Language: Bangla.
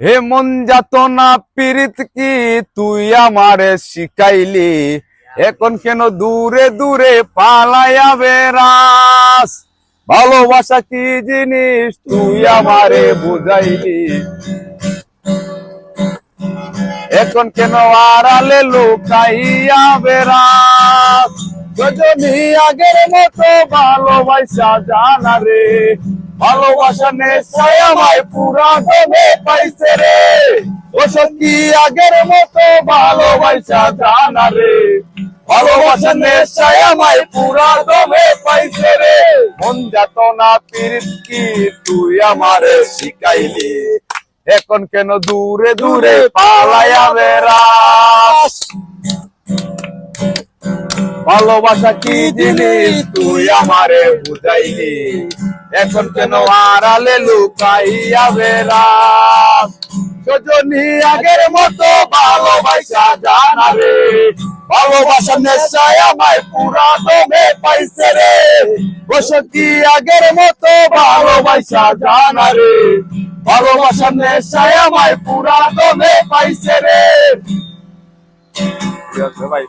হে মন যাত না পীড়িত কি তুই আমারে শিখাইলি? এখন কেন দূরে দূরে পালাইয়া বেড়াস? ভালোবাসা কি জিনিস তুই আমারে বুঝাইলি? এখন কেন আড়ালে লুকাইয়া বেড়াস? আগের মতো ভালোবাসা জানা রে। ভালোবাসা নেশায় আমায় পুরা দমে পাইছে রে। ও সত্যি আগের মতো ভালোবাসা জানা রে। ভালোবাসা নেশায় আমায় পুরা দমে পাইছে রে। মন যাত না পীড়িত কি তুই আমারে শিখাইলি। এখন কেন দূরে দূরে পালাইয়া বেড়াস? ভালোবাসা কি জিনিস? তুই আমারে বুঝাইলি। এখন কেন আড়ালে লুকাইয়া সজনী আগের মতো ভালোবাসা জানাবে ভালোবাসা নেশায় আমায় পুরা দমে পাইছে রে। ও সত্যি আগের মতো ভালোবাসা জানারে ভালোবাসা নেশায় আমায় পুরা দমে পাইছে রে। ভাই?